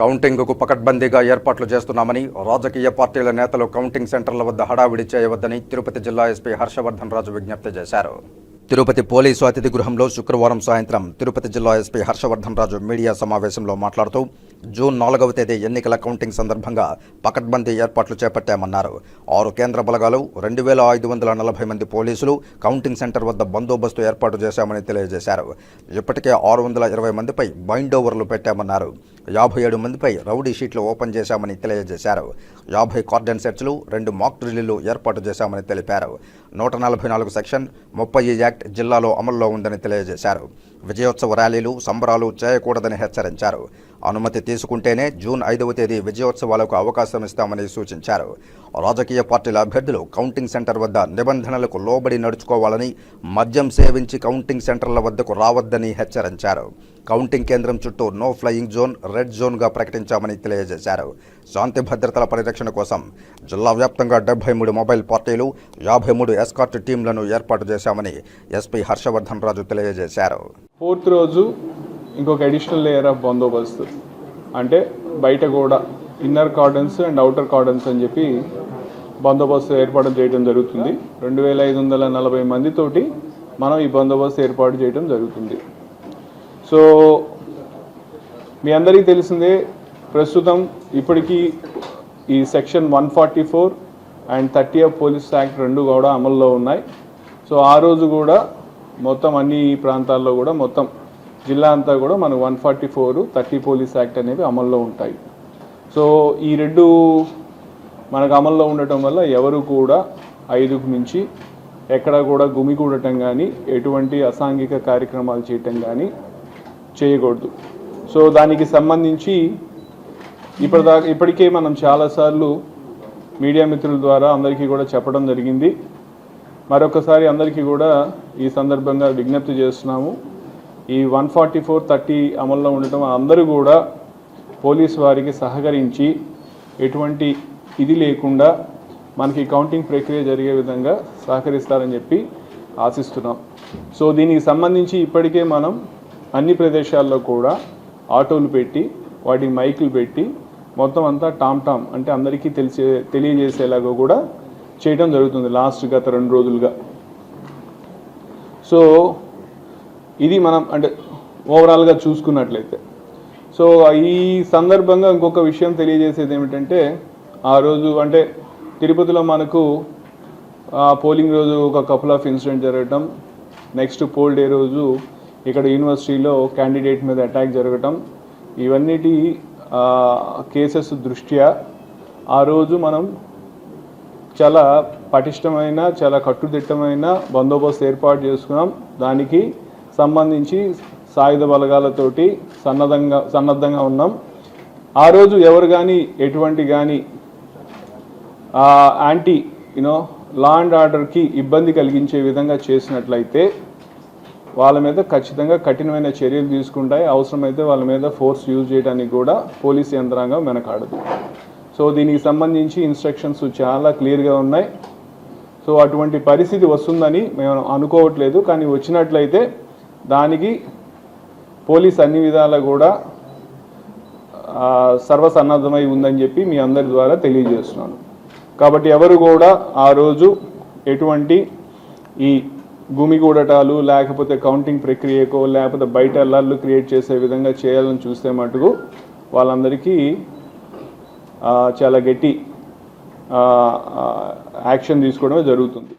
కౌంటింగ్కు పకడ్బందీగా ఏర్పాట్లు చేస్తున్నామని రాజకీయ పార్టీల నేతలు కౌంటింగ్ సెంటర్ల వద్ద హడావిడి చేయవద్దని తిరుపతి జిల్లా ఎస్పీ హర్షవర్ధన్ రాజు విజ్ఞప్తి చేశారు. తిరుపతి పోలీసు అతిథి గృహంలో శుక్రవారం సాయంత్రం తిరుపతి జిల్లా ఎస్పీ హర్షవర్ధన్ రాజు మీడియా సమావేశంలో మాట్లాడుతూ జూన్ నాలుగవ తేదీ ఎన్నికల కౌంటింగ్ సందర్భంగా పకడ్బందీ ఏర్పాట్లు చేపట్టామన్నారు. ఆరు కేంద్ర బలగాలు రెండు వేల ఐదు వందల నలభై మంది పోలీసులు కౌంటింగ్ సెంటర్ వద్ద బందోబస్తు ఏర్పాటు చేశామని తెలియజేశారు. ఇప్పటికే ఆరు వందల ఇరవై మందిపై బైండ్ ఓవర్లు పెట్టామన్నారు. యాభై ఏడు మందిపై రౌడీ షీట్లు ఓపెన్ చేశామని తెలియజేశారు. యాభై కార్డన్ సెట్స్లు రెండు మాక్ డ్రిల్లు ఏర్పాటు చేశామని తెలిపారు. నూట నలభై నాలుగు సెక్షన్ ముప్పై యాక్ట్ జిల్లాలో అమల్లో ఉందని తెలియజేశారు. విజయోత్సవ ర్యాలీలు సంబరాలు చేయకూడదని హెచ్చరించారు. అనుమతి తీసుకుంటేనే జూన్ ఐదవ తేదీ విజయోత్సవాలకు అవకాశం ఇస్తామని సూచించారు. రాజకీయ పార్టీల అభ్యర్థులు కౌంటింగ్ సెంటర్ వద్ద నిబంధనలకు లోబడి నడుచుకోవాలని మద్యం సేవించి కౌంటింగ్ సెంటర్ల వద్దకు రావద్దని హెచ్చరించారు. కౌంటింగ్ కేంద్రం చుట్టూ నో ఫ్లయింగ్ జోన్ రెడ్ జోన్గా ప్రకటించామని తెలియజేశారు. శాంతి భద్రతల పరిరక్షణ కోసం జిల్లా వ్యాప్తంగా డెబ్బై మూడు మొబైల్ పార్టీలు యాభై మూడు ఎస్కార్ట్ టీంలను ఏర్పాటు చేశామని ఎస్పీ హర్షవర్ధన్ రాజు తెలియజేశారు. ఫోర్త్ రోజు ఇంకొక అడిషనల్ లేయర్ ఆఫ్ బందోబస్తు అంటే బయట కూడా inner cordons and outer cordons అని చెప్పి బందోబస్తు ఏర్పాటు చేయడం జరుగుతుంది. రెండు వేల ఐదు వందల నలభై మందితోటి మనం ఈ బందోబస్తు ఏర్పాటు చేయడం జరుగుతుంది. సో మీ అందరికీ తెలిసిందే ప్రస్తుతం ఇప్పటికీ ఈ section one forty four and thirty of police act రెండు కూడా అమల్లో ఉన్నాయి. సో ఆ రోజు కూడా మొత్తం అన్ని ప్రాంతాల్లో కూడా మొత్తం జిల్లా అంతా కూడా మనకు one forty four thirty police act అనేవి అమల్లో ఉంటాయి. సో ఈ రెండు మనకు అమల్లో ఉండటం వల్ల ఎవరు కూడా ఐదుకు మించి ఎక్కడ కూడా గుమిగూడటం కానీ ఎటువంటి అసాంఘిక కార్యక్రమాలు చేయటం కానీ చేయకూడదు. సో దానికి సంబంధించి ఇప్పటిదాకా ఇప్పటికే మనం చాలాసార్లు మీడియా మిత్రుల ద్వారా అందరికీ కూడా చెప్పడం జరిగింది. మరొకసారి అందరికీ కూడా ఈ సందర్భంగా విజ్ఞప్తి చేస్తున్నాము. ఈ వన్ ఫార్టీ ఫోర్ థర్టీ అమల్లో ఉండటం అందరూ కూడా పోలీసు వారికి సహకరించి ఎటువంటి ఇది లేకుండా మనకి కౌంటింగ్ ప్రక్రియ జరిగే విధంగా సహకరిస్తారని చెప్పి ఆశిస్తున్నాం. సో దీనికి సంబంధించి ఇప్పటికే మనం అన్ని ప్రదేశాల్లో కూడా ఆటోలు పెట్టి వాటికి మైకులు పెట్టి మొత్తం అంతా టామ్ టామ్ అంటే అందరికీ తెలిసే తెలియజేసేలాగా కూడా చేయడం జరుగుతుంది లాస్ట్ గత రెండు రోజులుగా. సో ఇది మనం అంటే ఓవరాల్గా చూసుకున్నట్లయితే. సో ఈ సందర్భంగా ఇంకొక విషయం తెలియజేసేది ఏమిటంటే ఆ రోజు అంటే తిరుపతిలో మనకు ఆ పోలింగ్ రోజు ఒక కపుల్ ఆఫ్ ఇన్సిడెంట్ జరగటం నెక్స్ట్ పోల్ డే రోజు ఇక్కడ యూనివర్సిటీలో క్యాండిడేట్ మీద అటాక్ జరగటం ఇవన్నిటి కేసెస్ దృష్ట్యా ఆ రోజు మనం చాలా పటిష్టమైన చాలా కట్టుదిట్టమైన బందోబస్తు ఏర్పాటు చేసుకున్నాం. దానికి సంబంధించి సాయుధ బలగాలతోటి సన్నద్ధంగా సన్నద్ధంగా ఉన్నాం. ఆ రోజు ఎవరు కానీ ఎటువంటి కానీ యాంటీ యునో లా అండ్ ఆర్డర్కి ఇబ్బంది కలిగించే విధంగా చేసినట్లయితే వాళ్ళ మీద ఖచ్చితంగా కఠినమైన చర్యలు తీసుకుంటాయి. అవసరమైతే వాళ్ళ మీద ఫోర్స్ యూజ్ చేయడానికి కూడా పోలీస్ యంత్రాంగం వెనకాడదు. సో దీనికి సంబంధించి ఇన్స్ట్రక్షన్స్ చాలా క్లియర్గా ఉన్నాయి. సో అటువంటి పరిస్థితి వస్తుందని మేము అనుకోవట్లేదు. కానీ వచ్చినట్లయితే దానికి పోలీస్ అన్ని విధాలా కూడా సర్వసన్నద్ధమై ఉందని చెప్పి మీ అందరి ద్వారా తెలియజేస్తున్నాను. కాబట్టి ఎవరు కూడా ఆ రోజు ఎటువంటి ఈ గుమిగూడటాలు లేకపోతే కౌంటింగ్ ప్రక్రియకో లేకపోతే బయట అల్లర్లు క్రియేట్ చేసే విధంగా చేయాలని చూస్తే మటుకు వాళ్ళందరికీ చాలా గట్టి యాక్షన్ తీసుకోవడమే జరుగుతుంది.